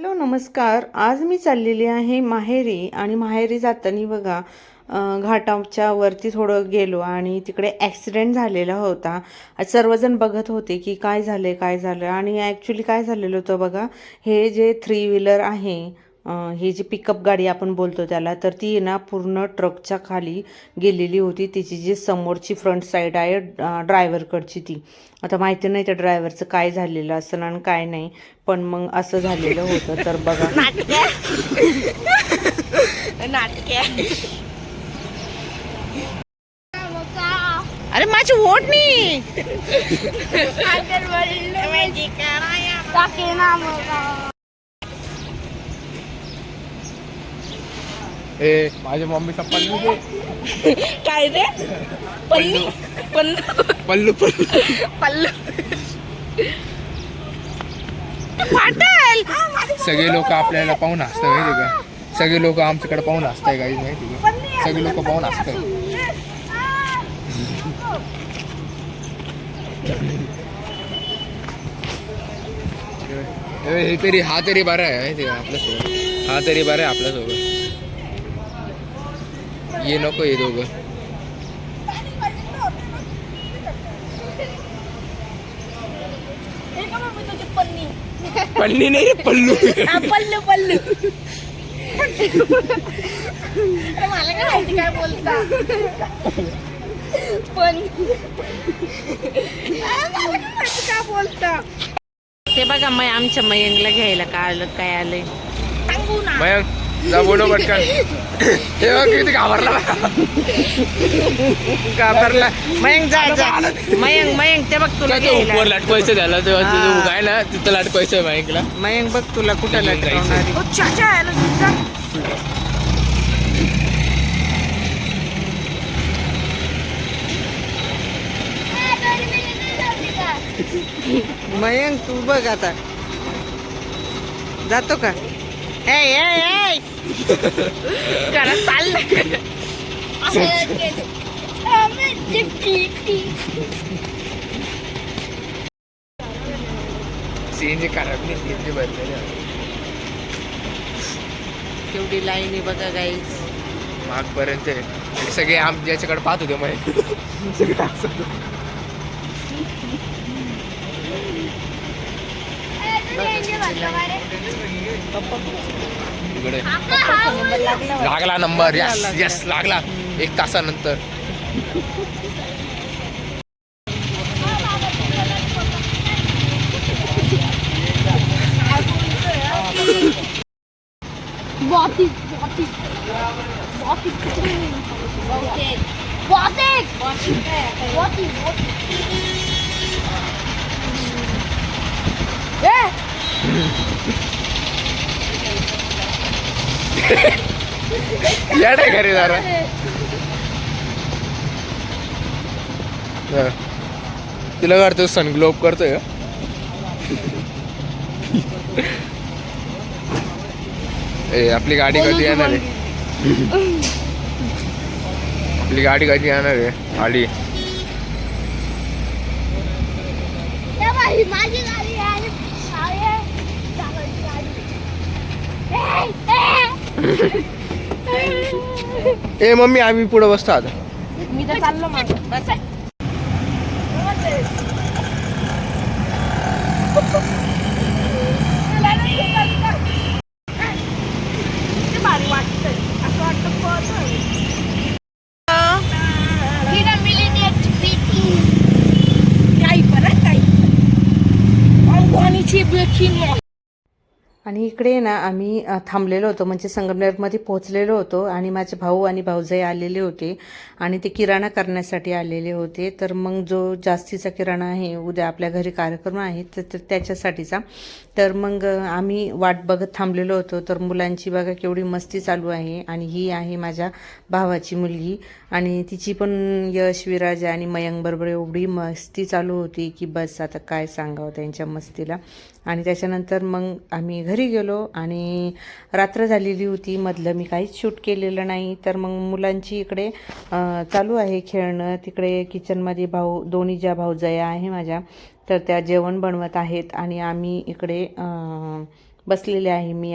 Hello नमस्कार. आज मी चाललेली आहे माहेरी आणि माहेरी जाताना बघा घाटाच्या वरती थोडं गेलो आणि तिकडे ॲक्सिडेंट झालेला होता. सर्वजण बघत होते की काय झालं काय झालं आणि ॲक्च्युली काय झालेलं होतं बघा हे जे थ्री व्हीलर आहे ही जी पिकअप गाडी आपण बोलतो त्याला तर ती ना पूर्ण ट्रकच्या खाली गेलेली होती. तिची जी समोरची फ्रंट साईड आहे ड्रायव्हरकडची ती. आता माहिती नाही त्या ड्रायव्हरचं काय झालेलं असं आणि काय नाही पण मग असं झालेलं होतं. तर बघा. अरे माझी ओढ नाही ए माझ्या मम्मीचा पल्लू काय रे? पल्ली. पल्लू. पल्लू पल्लू. पल्लू. सगळे लोक आपल्याला पाहून माहिती का? सगळे लोक आमच्याकडे पाहून हसताय काही माहिती का? सगळे लोक पाहून हसताय हे तरी हा तरी बरा आहे माहिती का? आपल्यासोबत. हा तरी बरा आहे आपल्यासोबत. ये नको हे दोघं. पल्ली. नाही पल्लू पल्लू. पल्लू मला काय माहिती काय बोलता. पण काय बोलता. ते बघा मग आमच्या मयंकला घ्यायला काय आलं काय आलंय. सांगू ना. मयंक जा बोलो पटकन. हे बघ किती घाबरला. घाबरला. मयंक जा जा. मयंक मयंक ते बघ तुला ते उपवर लटकवायचं त्याला तेव्हा. तिथं आहे ना तिथं लटकवायचं मयंकला. मयंक बघ तुला कुठं तुझा मयंक तू बघ आता. जातो का? करा चाललं सीएनजी खराब नाही सीएनजी भरलेले. केवढी लाईन आहे बघा गाईस मागपर्यंत आहे. सगळे आम ज्याच्याकडे पाहत होते मयंक सगळे हसत होते. इकडे लागला नंबर यस यस लागला एक तासानंतर Botik, botik, botik, botik, botik, botik, botik. Eh, या नाही घरी जरा. तिला करतो सनग्लोब करतोय? ए आपली गाडी कधी येणार आहे? आपली गाडी कधी येणार आहे? आली. माझी गाडी आहे. आहे. चालायची गाडी. ए, मम्मी आम्ही पुढे बसतो आता. मी तर चाललो बस भारी आणि इकडे ना आम्ही थांबलेलो होतो म्हणजे संगमनेरमध्ये पोहोचलेलो होतो आणि माझे भाऊ आणि भाऊजाई आलेले होते आणि ते किराणा करण्यासाठी आलेले होते. तर मग जो जास्तीचा किराणा आहे उद्या आपल्या घरी कार्यक्रम आहे तर तर त्याच्यासाठीचा. तर मग आम्ही वाट बघत थांबलेलो होतो. तर मुलांची बघा केवढी मस्ती चालू आहे आणि ही आहे माझ्या भावाची मुलगी. आणि तिची पण यश विराज आणि मयंक बरोबर एवढी मस्ती चालू होती की बस आता काय सांगावं त्यांच्या मस्तीला. आणि त्याच्यानंतर मग आम्ही घरी गेलो आणि रात्र झालेली होती. मधलं मी काहीच शूट केलेलं नाही. तर मग मुलांची इकडे चालू आहे खेळणं. तिकडे किचनमध्ये भाऊ दोन्ही ज्या भाऊजया आहे माझ्या तर त्या जेवण बनवत आहेत आणि आम्ही इकडे बसलेले आहे. मी